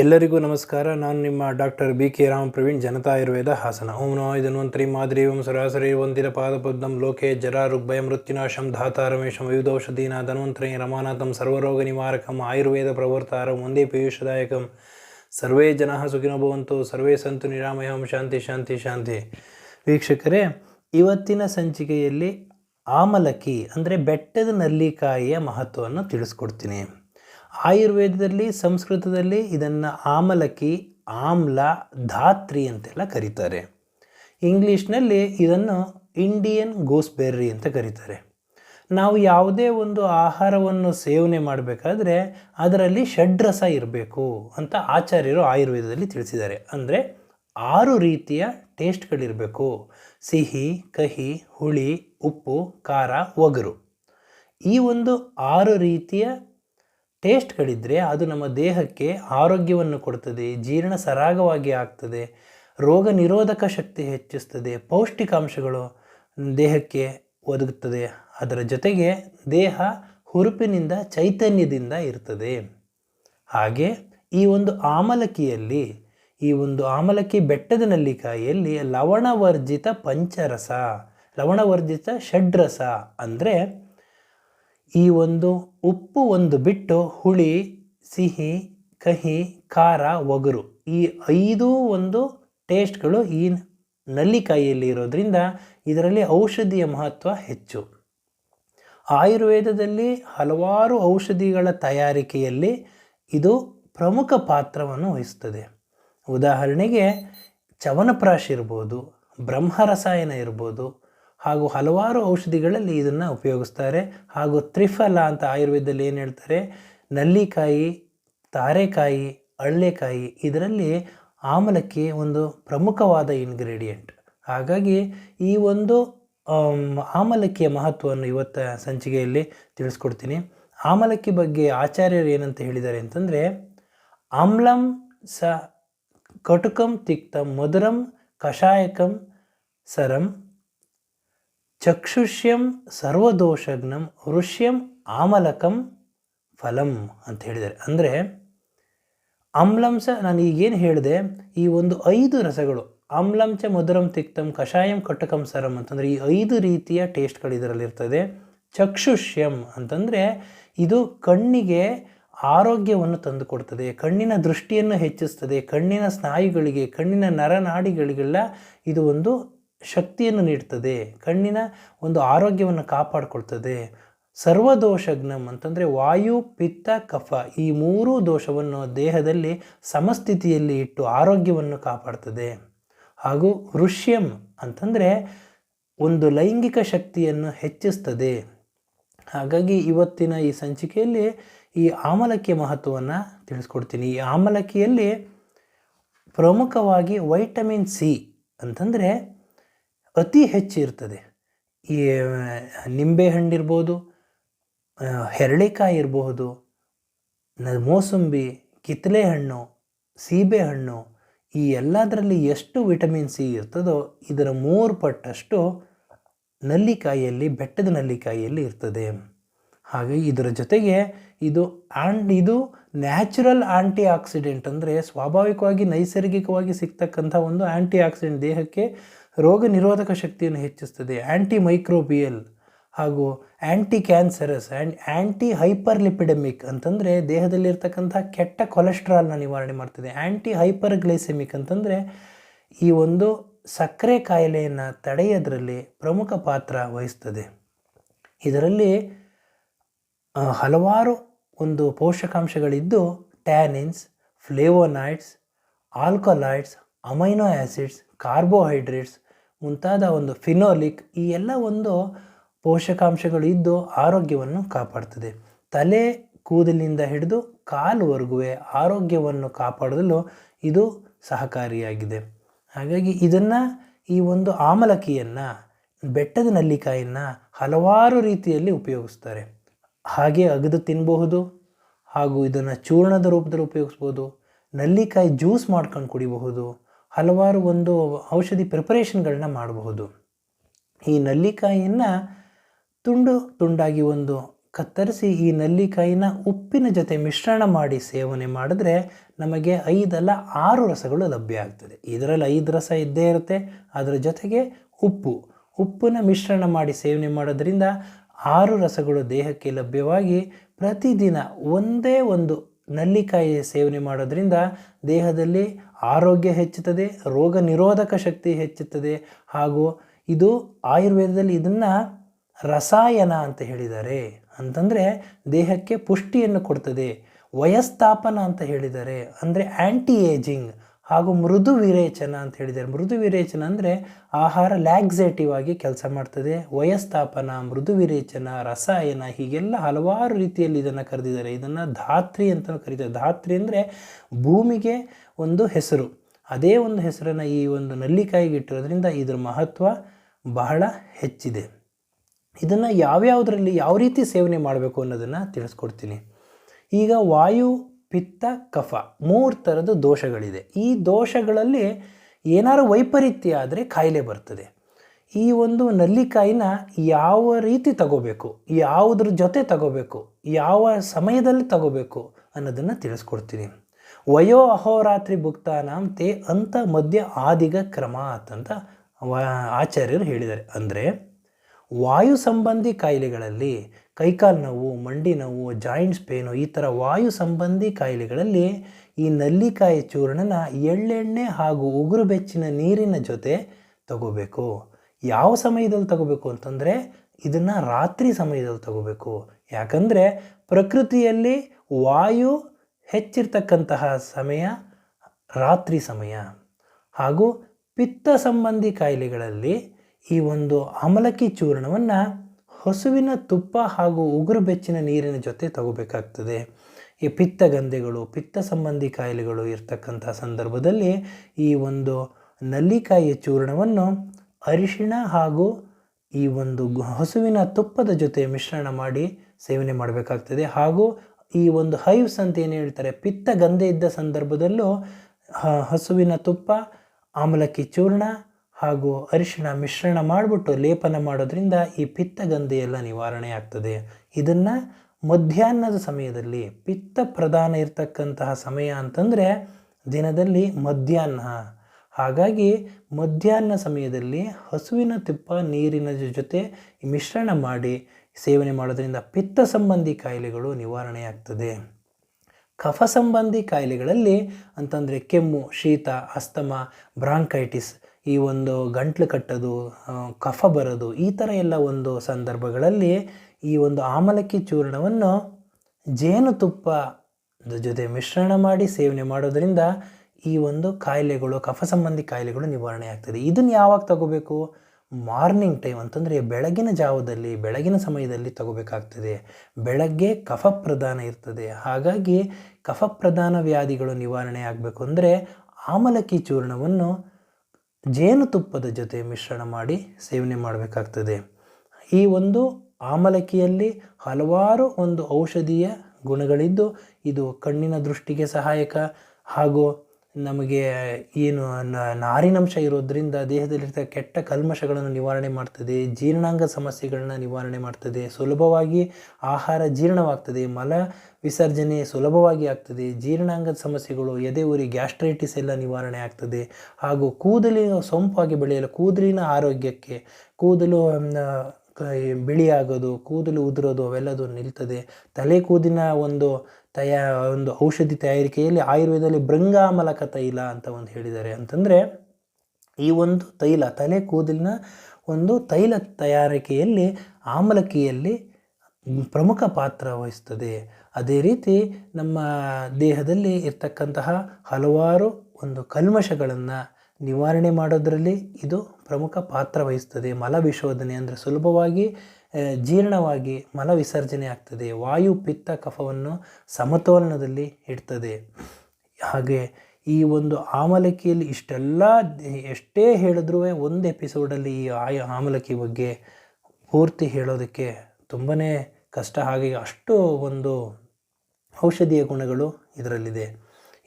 ಎಲ್ಲರಿಗೂ ನಮಸ್ಕಾರ. ನಾನು ನಿಮ್ಮ doctor B K Ram Praveen, Janata Ayurveda Hassan. ಓಂ ನೋ ಧನ್ವಂತರಿ ಮಾದ್ರಿ ಓಂ ಸರಾಸರಿ ವಂದಿರ ಪಾದಪದ್ಮಂ ಲೋಕೆ ಜರ ಋಗ್ಭಯ ಮೃತ್ಯುನಾಶಂ ಧಾತಾರಮೇಶಂ ವಿವಿಧೌಷಧೀನ ಧನ್ವಂತರಿ ರಮಾನಾಥಂ ಸರ್ವರೋಗ ನಿವಾರಕಂ ಆಯುರ್ವೇದ ಪ್ರವರ್ತಾರಂ ಒಂದೇ ಪೀಯೂಷದಾಯಕಂ. ಸರ್ವೇ ಜನ ಸುಖಿನೋ ಭವಂತು, ಸರ್ವೇ ಸಂತು ನಿರಾಮಯಂ, ಶಾಂತಿ ಶಾಂತಿ ಶಾಂತಿ. ವೀಕ್ಷಕರೇ, ಇವತ್ತಿನ ಸಂಚಿಕೆಯಲ್ಲಿ ಆಮಲಕ್ಕಿ ಅಂದರೆ ಬೆಟ್ಟದ ನಲ್ಲಿಕಾಯಿಯ ಮಹತ್ವವನ್ನು ತಿಳಿಸ್ಕೊಡ್ತೀನಿ. ಆಯುರ್ವೇದದಲ್ಲಿ, ಸಂಸ್ಕೃತದಲ್ಲಿ ಇದನ್ನು ಆಮಲಕ್ಕಿ ಆಮ್ಲ, ಧಾತ್ರಿ ಅಂತೆಲ್ಲ ಕರೀತಾರೆ. ಇಂಗ್ಲೀಷ್ನಲ್ಲಿ ಇದನ್ನು ಇಂಡಿಯನ್ ಗೂಸ್ಬೆರ್ರಿ ಅಂತ ಕರೀತಾರೆ. ನಾವು ಯಾವುದೇ ಒಂದು ಆಹಾರವನ್ನು ಸೇವನೆ ಮಾಡಬೇಕಾದ್ರೆ ಅದರಲ್ಲಿ ಷಡ್ರಸ ಇರಬೇಕು ಅಂತ ಆಚಾರ್ಯರು ಆಯುರ್ವೇದದಲ್ಲಿ ತಿಳಿಸಿದ್ದಾರೆ. ಅಂದರೆ ಆರು ರೀತಿಯ ಟೇಸ್ಟ್ಗಳಿರಬೇಕು. ಸಿಹಿ, ಕಹಿ, ಹುಳಿ, ಉಪ್ಪು, ಖಾರ, ಒಗರು. ಈ ಒಂದು ಆರು ರೀತಿಯ ಟೇಸ್ಟ್ಗಳಿದ್ದರೆ ಅದು ನಮ್ಮ ದೇಹಕ್ಕೆ ಆರೋಗ್ಯವನ್ನು ಕೊಡ್ತದೆ, ಜೀರ್ಣ ಸರಾಗವಾಗಿ ಆಗ್ತದೆ, ರೋಗ ನಿರೋಧಕ ಶಕ್ತಿ ಹೆಚ್ಚಿಸ್ತದೆ, ಪೌಷ್ಟಿಕಾಂಶಗಳು ದೇಹಕ್ಕೆ ಒದಗುತ್ತದೆ. ಅದರ ಜೊತೆಗೆ ದೇಹ ಹುರುಪಿನಿಂದ ಚೈತನ್ಯದಿಂದ ಇರ್ತದೆ. ಹಾಗೆ ಈ ಒಂದು ಆಮಲಕಿಯಲ್ಲಿ, ಈ ಒಂದು ಆಮಲಕ್ಕಿ ಬೆಟ್ಟದ ನಲ್ಲಿಕಾಯಿಯಲ್ಲಿ ಲವಣವರ್ಜಿತ ಪಂಚರಸ, ಲವಣವರ್ಜಿತ ಷಡ್ರಸ ಅಂದರೆ ಈ ಒಂದು ಉಪ್ಪು ಒಂದು ಬಿಟ್ಟು ಹುಳಿ, ಸಿಹಿ, ಕಹಿ, ಖಾರ, ಒಗರು ಈ ಐದು ಒಂದು ಟೇಸ್ಟ್ಗಳು ಈ ನಲ್ಲಿಕಾಯಿಯಲ್ಲಿ ಇರೋದ್ರಿಂದ ಇದರಲ್ಲಿ ಔಷಧಿಯ ಮಹತ್ವ ಹೆಚ್ಚು. ಆಯುರ್ವೇದದಲ್ಲಿ ಹಲವಾರು ಔಷಧಿಗಳ ತಯಾರಿಕೆಯಲ್ಲಿ ಇದು ಪ್ರಮುಖ ಪಾತ್ರವನ್ನು ವಹಿಸ್ತದೆ. ಉದಾಹರಣೆಗೆ ಚವನಪ್ರಾಶ್ ಇರ್ಬೋದು, ಬ್ರಹ್ಮರಸಾಯನ ಇರ್ಬೋದು ಹಾಗೂ ಹಲವಾರು ಔಷಧಿಗಳಲ್ಲಿ ಇದನ್ನು ಉಪಯೋಗಿಸ್ತಾರೆ. ಹಾಗೂ ತ್ರಿಫಲ ಅಂತ ಆಯುರ್ವೇದದಲ್ಲಿ ಏನು ಹೇಳ್ತಾರೆ? ನಲ್ಲಿಕಾಯಿ, ತಾರೆಕಾಯಿ ಅಳ್ಳೆಕಾಯಿ ಇದರಲ್ಲಿ ಆಮಲಕ್ಕಿ ಒಂದು ಪ್ರಮುಖವಾದ ಇಂಗ್ರೀಡಿಯೆಂಟ್ ಹಾಗಾಗಿ ಈ ಒಂದು ಆಮಲಕ್ಕಿಯ ಮಹತ್ವವನ್ನು ಇವತ್ತ ಸಂಚಿಕೆಯಲ್ಲಿ ತಿಳಿಸ್ಕೊಡ್ತೀನಿ. ಆಮಲಕ್ಕಿ ಬಗ್ಗೆ ಆಚಾರ್ಯರು ಏನಂತ ಹೇಳಿದ್ದಾರೆ ಅಂತಂದರೆ, ಆಮ್ಲಂ ಸ ಕಟುಕಂ ತಿಕ್ತಂ ಮಧುರಂ ಕಷಾಯಕಂ ಸರಂ ಚಕ್ಷುಷ್ಯಂ ಸರ್ವದೋಷಗ್ನಂ ಋಷ್ಯಂ ಆಮಲಕಂ ಫಲಂ ಅಂತ ಹೇಳಿದ್ದಾರೆ. ಅಂದರೆ ಆಮ್ಲಾಂಶ ನಾನು ಈಗೇನು ಹೇಳಿದೆ, ಈ ಒಂದು ಐದು ರಸಗಳು ಆಮ್ಲಾಂಶ ಮಧುರಂ, ತಿಕ್ತಂ, ಕಷಾಯಂ, ಕಟಕಂ, ಸರಂ ಅಂತಂದರೆ ಈ ಐದು ರೀತಿಯ ಟೇಸ್ಟ್ಗಳು ಇದರಲ್ಲಿರ್ತದೆ ಚಕ್ಷುಷ್ಯಂ ಅಂತಂದರೆ ಇದು ಕಣ್ಣಿಗೆ ಆರೋಗ್ಯವನ್ನು ತಂದುಕೊಡ್ತದೆ ಕಣ್ಣಿನ ದೃಷ್ಟಿಯನ್ನು ಹೆಚ್ಚಿಸ್ತದೆ, ಕಣ್ಣಿನ ಸ್ನಾಯುಗಳಿಗೆ, ಕಣ್ಣಿನ ನರನಾಡಿಗಳಿಗೆಲ್ಲ ಇದು ಒಂದು ಶಕ್ತಿಯನ್ನು ನೀಡ್ತದೆ, ಕಣ್ಣಿನ ಒಂದು ಆರೋಗ್ಯವನ್ನು ಕಾಪಾಡಿಕೊಳ್ತದೆ. ಸರ್ವದೋಷಜ್ಞಂ ಅಂತಂದರೆ ವಾಯು, ಪಿತ್ತ, ಕಫ ಈ ಮೂರೂ ದೋಷವನ್ನು ದೇಹದಲ್ಲಿ ಸಮಸ್ಥಿತಿಯಲ್ಲಿ ಇಟ್ಟು ಆರೋಗ್ಯವನ್ನು ಕಾಪಾಡ್ತದೆ. ಹಾಗೂ ಋಷ್ಯಂ ಅಂತಂದರೆ ಒಂದು ಲೈಂಗಿಕ ಶಕ್ತಿಯನ್ನು ಹೆಚ್ಚಿಸ್ತದೆ. ಹಾಗಾಗಿ ಇವತ್ತಿನ ಈ ಸಂಚಿಕೆಯಲ್ಲಿ ಈ ಆಮಲಕ್ಕಿಯ ಮಹತ್ವವನ್ನು ತಿಳಿಸ್ಕೊಡ್ತೀನಿ. ಈ ಆಮಲಕ್ಕಿಯಲ್ಲಿ ಪ್ರಮುಖವಾಗಿ ವೈಟಮಿನ್ ಸಿ ಅಂತಂದರೆ ಅತಿ ಹೆಚ್ಚು ಇರ್ತದೆ. ಈ ನಿಂಬೆಹಣ್ಣಿರ್ಬೋದು ಹೆರಳಿಕಾಯಿ ಇರಬಹುದು ಮೋಸಂಬಿ ಕಿತ್ತಳೆ ಹಣ್ಣು ಸೀಬೆಹಣ್ಣು ಈ ಎಲ್ಲದರಲ್ಲಿ ಎಷ್ಟು ವಿಟಮಿನ್ ಸಿ ಇರ್ತದೋ ಇದರ ಮೂರು ಪಟ್ಟಷ್ಟು ನಲ್ಲಿಕಾಯಿಯಲ್ಲಿ, ಬೆಟ್ಟದ ನಲ್ಲಿಕಾಯಿಯಲ್ಲಿ ಇರ್ತದೆ. ಹಾಗೆ ಇದರ ಜೊತೆಗೆ ಇದು ಆ್ಯಂಡ್ ಇದು ನ್ಯಾಚುರಲ್ ಆ್ಯಂಟಿ ಆಕ್ಸಿಡೆಂಟ್ ಅಂದರೆ ಸ್ವಾಭಾವಿಕವಾಗಿ, ನೈಸರ್ಗಿಕವಾಗಿ ಸಿಗ್ತಕ್ಕಂಥ ಒಂದು ಆ್ಯಂಟಿ ಆಕ್ಸಿಡೆಂಟ್ ದೇಹಕ್ಕೆ ರೋಗ ನಿರೋಧಕ ಶಕ್ತಿಯನ್ನು ಹೆಚ್ಚಿಸ್ತದೆ. ಆ್ಯಂಟಿ ಮೈಕ್ರೋಬಿಯಲ್ ಹಾಗೂ anti cancerous and anti hyperlipidemic ಅಂತಂದರೆ ದೇಹದಲ್ಲಿರ್ತಕ್ಕಂಥ ಕೆಟ್ಟ ಕೊಲೆಸ್ಟ್ರಾಲ್ನ ನಿವಾರಣೆ ಮಾಡ್ತದೆ. ಆ್ಯಂಟಿ ಹೈಪರ್ ಗ್ಲೈಸೆಮಿಕ್ ಅಂತಂದರೆ ಈ ಒಂದು ಸಕ್ಕರೆ ಕಾಯಿಲೆಯನ್ನು ತಡೆಯೋದ್ರಲ್ಲಿ ಪ್ರಮುಖ ಪಾತ್ರ ವಹಿಸ್ತದೆ. ಇದರಲ್ಲಿ ಹಲವಾರು ಒಂದು ಪೋಷಕಾಂಶಗಳಿದ್ದು tannins flavonoids alkaloids amino acids carbohydrates ಮುಂತಾದ ಒಂದು ಫಿನೋಲಿಕ್ ಈ ಎಲ್ಲ ಒಂದು ಪೋಷಕಾಂಶಗಳು ಇದ್ದು ಆರೋಗ್ಯವನ್ನು ಕಾಪಾಡ್ತದೆ. ತಲೆ ಕೂದಲಿನಿಂದ ಹಿಡಿದು ಕಾಲುವರೆಗೂ ಆರೋಗ್ಯವನ್ನು ಕಾಪಾಡಲು ಇದು ಸಹಕಾರಿಯಾಗಿದೆ. ಹಾಗಾಗಿ ಇದನ್ನು ಈ ಒಂದು ಆಮಲಕಿಯನ್ನು, ಬೆಟ್ಟದ ನಲ್ಲಿಕಾಯಿಯನ್ನು ಹಲವಾರು ರೀತಿಯಲ್ಲಿ ಉಪಯೋಗಿಸ್ತಾರೆ. ಹಾಗೆ ಅಗದು ತಿನ್ನಬಹುದು ಹಾಗೂ ಇದನ್ನು ಚೂರ್ಣದ ರೂಪದಲ್ಲಿ ಉಪಯೋಗಿಸ್ಬೋದು, ನಲ್ಲಿಕಾಯಿ ಜ್ಯೂಸ್ ಮಾಡ್ಕೊಂಡು ಕುಡಿಬಹುದು ಹಲವಾರು ಒಂದು ಔಷಧಿ ಪ್ರಿಪರೇಷನ್ಗಳನ್ನ ಮಾಡಬಹುದು. ಈ ನಲ್ಲಿಕಾಯಿಯನ್ನು ತುಂಡು ತುಂಡಾಗಿ ಒಂದು ಕತ್ತರಿಸಿ ಈ ನಲ್ಲಿಕಾಯಿನ ಉಪ್ಪಿನ ಜೊತೆ ಮಿಶ್ರಣ ಮಾಡಿ ಸೇವನೆ ಮಾಡಿದ್ರೆ ನಮಗೆ ಐದಲ್ಲ ಆರು ರಸಗಳು ಲಭ್ಯ ಆಗ್ತದೆ. ಇದರಲ್ಲಿ ಐದು ರಸ ಇದ್ದೇ ಇರುತ್ತೆ. ಅದರ ಜೊತೆಗೆ ಉಪ್ಪು. ಉಪ್ಪನ್ನು ಮಿಶ್ರಣ ಮಾಡಿ ಸೇವನೆ ಮಾಡೋದ್ರಿಂದ ಆರು ರಸಗಳು ದೇಹಕ್ಕೆ ಲಭ್ಯವಾಗಿ ಪ್ರತಿದಿನ ಒಂದೇ ಒಂದು ನಲ್ಲಿಕಾಯಿ ಸೇವನೆ ಮಾಡೋದ್ರಿಂದ ದೇಹದಲ್ಲಿ ಆರೋಗ್ಯ ಹೆಚ್ಚುತ್ತದೆ, ರೋಗ ನಿರೋಧಕ ಶಕ್ತಿ ಹೆಚ್ಚುತ್ತದೆ. ಹಾಗೂ ಇದು ಆಯುರ್ವೇದದಲ್ಲಿ ಇದನ್ನು ರಸಾಯನ ಅಂತ ಹೇಳಿದ್ದಾರೆ. ಅಂತಂದರೆ ದೇಹಕ್ಕೆ ಪುಷ್ಟಿಯನ್ನು ಕೊಡ್ತದೆ, ವಯಸ್ತಾಪನ ಅಂತ ಹೇಳಿದ್ದಾರೆ. ಅಂದರೆ ಆ್ಯಂಟಿ ಏಜಿಂಗ್ ಹಾಗೂ ಮೃದು ವಿರೇಚನ ಅಂತ ಹೇಳಿದ್ದಾರೆ. ಮೃದು ವಿರೇಚನ ಅಂದರೆ ಆಹಾರ ಲ್ಯಾಕ್ಸೇಟಿವ್ ಆಗಿ ಕೆಲಸ ಮಾಡ್ತದೆ. ವಯಸ್ತಾಪನ, ಮೃದು ವಿರೇಚನ, ರಸಾಯನ ಹೀಗೆಲ್ಲ ಹಲವಾರು ರೀತಿಯಲ್ಲಿ ಇದನ್ನು ಕರೆದಿದ್ದಾರೆ. ಇದನ್ನು ಧಾತ್ರಿ ಅಂತ ಕರೀತಾರೆ. ಧಾತ್ರಿ ಅಂದರೆ ಭೂಮಿಗೆ ಒಂದು ಹೆಸರು. ಅದೇ ಒಂದು ಹೆಸರನ್ನು ಈ ಒಂದು ನಲ್ಲಿಕಾಯಿಗೆ ಇಟ್ಟಿರೋದ್ರಿಂದ ಇದರ ಮಹತ್ವ ಬಹಳ ಹೆಚ್ಚಿದೆ. ಇದನ್ನು ಯಾವ್ಯಾವುದರಲ್ಲಿ ಯಾವ ರೀತಿ ಸೇವನೆ ಮಾಡಬೇಕು ಅನ್ನೋದನ್ನು ತಿಳಿಸ್ಕೊಡ್ತೀನಿ. ಈಗ ವಾಯು ಪಿತ್ತ ಕಫ, ಮೂರು ಥರದ ದೋಷಗಳಿದೆ. ಈ ದೋಷಗಳಲ್ಲಿ ಏನಾರು ವೈಪರೀತ್ಯ ಆದರೆ ಕಾಯಿಲೆ ಬರ್ತದೆ. ಈ ಒಂದು ನಲ್ಲಿಕಾಯಿನ ಯಾವ ರೀತಿ ತಗೋಬೇಕು, ಯಾವುದ್ರ ಜೊತೆ ತಗೋಬೇಕು, ಯಾವ ಸಮಯದಲ್ಲಿ ತಗೋಬೇಕು ಅನ್ನೋದನ್ನು ತಿಳಿಸ್ಕೊಡ್ತೀನಿ. ವಯೋ ಅಹೋರಾತ್ರಿ ಭುಕ್ತಾನಾಂ ತೇ ಅಂತ ಮಧ್ಯ ಆದಿಗ ಕ್ರಮ ಅಂತ ಆಚಾರ್ಯರು ಹೇಳಿದ್ದಾರೆ. ಅಂದರೆ ವಾಯು ಸಂಬಂಧಿ ಕಾಯಿಲೆಗಳಲ್ಲಿ ಕೈಕಾಲು ನೋವು, ಮಂಡಿ ನೋವು, ಜಾಯಿಂಟ್ಸ್ ಪೇನು ಈ ಥರ ವಾಯು ಸಂಬಂಧಿ ಕಾಯಿಲೆಗಳಲ್ಲಿ ಈ ನಲ್ಲಿಕಾಯಿ ಚೂರ್ಣನ ಎಳ್ಳೆಣ್ಣೆ ಹಾಗೂ ಉಗುರು ಬೆಚ್ಚಿನ ನೀರಿನ ಜೊತೆ ತಗೋಬೇಕು. ಯಾವ ಸಮಯದಲ್ಲಿ ತಗೋಬೇಕು ಅಂತಂದರೆ ಇದನ್ನು ರಾತ್ರಿ ಸಮಯದಲ್ಲಿ ತಗೋಬೇಕು. ಯಾಕಂದರೆ ಪ್ರಕೃತಿಯಲ್ಲಿ ವಾಯು ಹೆಚ್ಚಿರ್ತಕ್ಕಂತಹ ಸಮಯ ರಾತ್ರಿ ಸಮಯ. ಹಾಗೂ ಪಿತ್ತ ಸಂಬಂಧಿ ಕಾಯಿಲೆಗಳಲ್ಲಿ ಈ ಒಂದು ಅಮಲಕ್ಕಿ ಚೂರ್ಣವನ್ನು ಹಸುವಿನ ತುಪ್ಪ ಹಾಗೂ ಉಗುರು ಬೆಚ್ಚಿನ ನೀರಿನ ಜೊತೆ ತಗೋಬೇಕಾಗ್ತದೆ. ಈ ಪಿತ್ತಗಂಧೆಗಳು ಪಿತ್ತ ಸಂಬಂಧಿ ಕಾಯಿಲೆಗಳು ಇರ್ತಕ್ಕಂಥ ಸಂದರ್ಭದಲ್ಲಿ ಈ ಒಂದು ನಲ್ಲಿಕಾಯಿಯ ಚೂರ್ಣವನ್ನು ಅರಿಶಿಣ ಹಾಗೂ ಈ ಒಂದು ಹಸುವಿನ ತುಪ್ಪದ ಜೊತೆ ಮಿಶ್ರಣ ಮಾಡಿ ಸೇವನೆ ಮಾಡಬೇಕಾಗ್ತದೆ. ಹಾಗೂ ಈ ಒಂದು ಹೈವ್ಸ್ ಅಂತ ಏನು ಹೇಳ್ತಾರೆ? ಪಿತ್ತ ಗಂಧೆ ಇದ್ದ ಸಂದರ್ಭದಲ್ಲೂ ಹಸುವಿನ ತುಪ್ಪ, ಆಮಲಕ್ಕಿ ಚೂರ್ಣ ಹಾಗೂ ಅರಿಶಿಣ ಮಿಶ್ರಣ ಮಾಡಿಬಿಟ್ಟು ಲೇಪನ ಮಾಡೋದ್ರಿಂದ ಈ ಪಿತ್ತಗಂಧಿ ಎಲ್ಲ ನಿವಾರಣೆ ಆಗ್ತದೆ. ಇದನ್ನು ಮಧ್ಯಾಹ್ನದ ಸಮಯದಲ್ಲಿ ಪಿತ್ತ ಪ್ರಧಾನ ಇರತಕ್ಕಂತಹ ಸಮಯ ಅಂತಂದರೆ ದಿನದಲ್ಲಿ ಮಧ್ಯಾಹ್ನ. ಹಾಗಾಗಿ ಮಧ್ಯಾಹ್ನ ಸಮಯದಲ್ಲಿ ಹಸುವಿನ ತುಪ್ಪ ನೀರಿನ ಜೊತೆ ಮಿಶ್ರಣ ಮಾಡಿ ಸೇವನೆ ಮಾಡೋದರಿಂದ ಪಿತ್ತ ಸಂಬಂಧಿ ಕಾಯಿಲೆಗಳು ನಿವಾರಣೆಯಾಗ್ತದೆ ಕಫ ಸಂಬಂಧಿ ಕಾಯಿಲೆಗಳಲ್ಲಿ ಅಂತಂದರೆ ಕೆಮ್ಮು, ಶೀತ, ಅಸ್ತಮ, ಬ್ರಾಂಕೈಟಿಸ್ ಈ ಒಂದು ಗಂಟ್ಲು ಕಟ್ಟೋದು ಕಫ ಬರೋದು, ಈ ಥರ ಎಲ್ಲ ಒಂದು ಸಂದರ್ಭಗಳಲ್ಲಿ ಈ ಒಂದು ಆಮಲಕ್ಕಿ ಚೂರ್ಣವನ್ನು ಜೇನುತುಪ್ಪದ ಜೊತೆ ಮಿಶ್ರಣ ಮಾಡಿ ಸೇವನೆ ಮಾಡೋದರಿಂದ ಈ ಒಂದು ಕಾಯಿಲೆಗಳು, ಕಫ ಸಂಬಂಧಿ ಕಾಯಿಲೆಗಳು ನಿವಾರಣೆ ಆಗ್ತದೆ. ಇದನ್ನು ಯಾವಾಗ ತಗೋಬೇಕು? ಮಾರ್ನಿಂಗ್ ಟೈಮ್ ಅಂತಂದರೆ ಬೆಳಗಿನ ಜಾವದಲ್ಲಿ, ಬೆಳಗಿನ ಸಮಯದಲ್ಲಿ ತಗೋಬೇಕಾಗ್ತದೆ. ಬೆಳಗ್ಗೆ ಕಫ ಪ್ರಧಾನ ಇರ್ತದೆ. ಹಾಗಾಗಿ ಕಫ ಪ್ರಧಾನ ವ್ಯಾಧಿಗಳು ನಿವಾರಣೆ ಆಗಬೇಕು ಅಂದರೆ ಆಮಲಕ್ಕಿ ಚೂರ್ಣವನ್ನು ಜೇನುತುಪ್ಪದ ಜೊತೆ ಮಿಶ್ರಣ ಮಾಡಿ ಸೇವನೆ ಮಾಡಬೇಕಾಗ್ತದೆ. ಈ ಒಂದು ಆಮಲಕ್ಕಿಯಲ್ಲಿ ಹಲವಾರು ಒಂದು ಔಷಧೀಯ ಗುಣಗಳಿದ್ದು ಇದು ಕಣ್ಣಿನ ದೃಷ್ಟಿಗೆ ಸಹಾಯಕ ಹಾಗೂ ನಮಗೆ ಏನು ನಾರಿನಂಶ ಇರೋದ್ರಿಂದ ದೇಹದಲ್ಲಿರ್ತ ಕೆಟ್ಟ ಕಲ್ಮಶಗಳನ್ನು ನಿವಾರಣೆ ಮಾಡ್ತದೆ, ಜೀರ್ಣಾಂಗ ಸಮಸ್ಯೆಗಳನ್ನ ನಿವಾರಣೆ ಮಾಡ್ತದೆ, ಸುಲಭವಾಗಿ ಆಹಾರ ಜೀರ್ಣವಾಗ್ತದೆ, ಮಲ ವಿಸರ್ಜನೆ ಸುಲಭವಾಗಿ ಆಗ್ತದೆ ಜೀರ್ಣಾಂಗದ ಸಮಸ್ಯೆಗಳು ಎದೆ ಉರಿ ಗ್ಯಾಸ್ಟ್ರೈಟಿಸ್ ಎಲ್ಲ ನಿವಾರಣೆ ಆಗ್ತದೆ. ಹಾಗೂ ಕೂದಲಿನ ಸೊಂಪಾಗಿ ಬೆಳೆಯಲು, ಕೂದಲಿನ ಆರೋಗ್ಯಕ್ಕೆ, ಕೂದಲು ಬಿಳಿಯಾಗೋದು, ಕೂದಲು ಉದುರೋದು ಅವೆಲ್ಲದು ನಿಲ್ತದೆ. ತಲೆ ಕೂದಿನ ಒಂದು ತಯಾ ಒಂದು ಔಷಧಿ ತಯಾರಿಕೆಯಲ್ಲಿ ಆಯುರ್ವೇದದಲ್ಲಿ ಭೃಂಗಾಮಲಕ ತೈಲ ಅಂತ ಒಂದು ಹೇಳಿದ್ದಾರೆ. ಅಂತಂದರೆ ಈ ಒಂದು ತೈಲ, ತಲೆ ಕೂದಲಿನ ಒಂದು ತೈಲ ತಯಾರಿಕೆಯಲ್ಲಿ ಆಮಲಕಿಯಲ್ಲಿ ಪ್ರಮುಖ ಪಾತ್ರ ವಹಿಸ್ತದೆ. ಅದೇ ರೀತಿ ನಮ್ಮ ದೇಹದಲ್ಲಿ ಇರ್ತಕ್ಕಂತಹ ಹಲವಾರು ಒಂದು ಕಲ್ಮಶಗಳನ್ನು ನಿವಾರಣೆ ಮಾಡೋದರಲ್ಲಿ ಇದು ಪ್ರಮುಖ ಪಾತ್ರ ವಹಿಸ್ತದೆ. ಮಲವಿಶೋಧನೆ ಅಂದರೆ ಸುಲಭವಾಗಿ ಜೀರ್ಣವಾಗಿ ಮಲವಿಸರ್ಜನೆ ಆಗ್ತದೆ. ವಾಯು ಪಿತ್ತ ಕಫವನ್ನು ಸಮತೋಲನದಲ್ಲಿ ಇಡ್ತದೆ. ಹಾಗೆ ಈ ಒಂದು ಆಮಲಕಿಯಲ್ಲಿ ಇಷ್ಟೆಲ್ಲ, ಎಷ್ಟೇ ಹೇಳಿದ್ರೂ ಒಂದು ಎಪಿಸೋಡಲ್ಲಿ ಈ ಆಯ, ಆಮಲಕಿ ಬಗ್ಗೆ ಪೂರ್ತಿ ಹೇಳೋದಕ್ಕೆ ತುಂಬಾ ಕಷ್ಟ. ಹಾಗೆ ಅಷ್ಟು ಒಂದು ಔಷಧೀಯ ಗುಣಗಳು ಇದರಲ್ಲಿದೆ.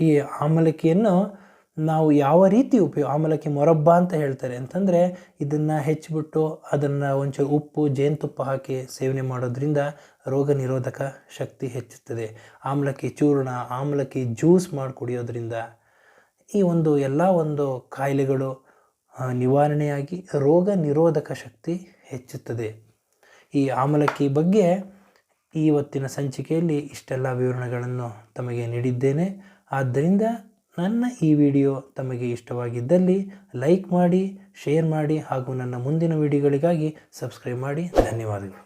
ಈ ಆಮಲಕ್ಕಿಯನ್ನು ನಾವು ಯಾವ ರೀತಿ ಉಪಯೋಗ ಆಮಲಕ್ಕಿ ಮೊರಬ್ಬ ಅಂತ ಹೇಳ್ತಾರೆ. ಅಂತಂದರೆ ಇದನ್ನು ಹೆಚ್ಚಿಬಿಟ್ಟು ಅದನ್ನು ಒಂಚೂರು ಉಪ್ಪು, ಜೇನುತುಪ್ಪ ಹಾಕಿ ಸೇವನೆ ಮಾಡೋದ್ರಿಂದ ರೋಗ ನಿರೋಧಕ ಶಕ್ತಿ ಹೆಚ್ಚುತ್ತದೆ. ಆಮ್ಲಕ್ಕಿ ಚೂರ್ಣ ಆಮ್ಲಕ್ಕಿ ಜ್ಯೂಸ್ ಮಾಡಿ ಕುಡಿಯೋದ್ರಿಂದ ಈ ಒಂದು ಎಲ್ಲ ಒಂದು ಕಾಯಿಲೆಗಳು ನಿವಾರಣೆಯಾಗಿ ರೋಗ ನಿರೋಧಕ ಶಕ್ತಿ ಹೆಚ್ಚುತ್ತದೆ. ಈ ಆಮಲಕ್ಕಿ ಬಗ್ಗೆ ಇವತ್ತಿನ ಸಂಚಿಕೆಯಲ್ಲಿ ಇಷ್ಟೆಲ್ಲ ವಿವರಣೆಗಳನ್ನು ತಮಗೆ ನೀಡಿದ್ದೇನೆ. ಆದ್ದರಿಂದ ನನ್ನ ಈ ವಿಡಿಯೋ ತಮಗೆ ಇಷ್ಟವಾಗಿದ್ದಲ್ಲಿ ಲೈಕ್ ಮಾಡಿ, ಶೇರ್ ಮಾಡಿ ಹಾಗೂ ನನ್ನ ಮುಂದಿನ ವಿಡಿಯೋಗಳಿಗಾಗಿ ಸಬ್ಸ್ಕ್ರೈಬ್ ಮಾಡಿ. ಧನ್ಯವಾದಗಳು.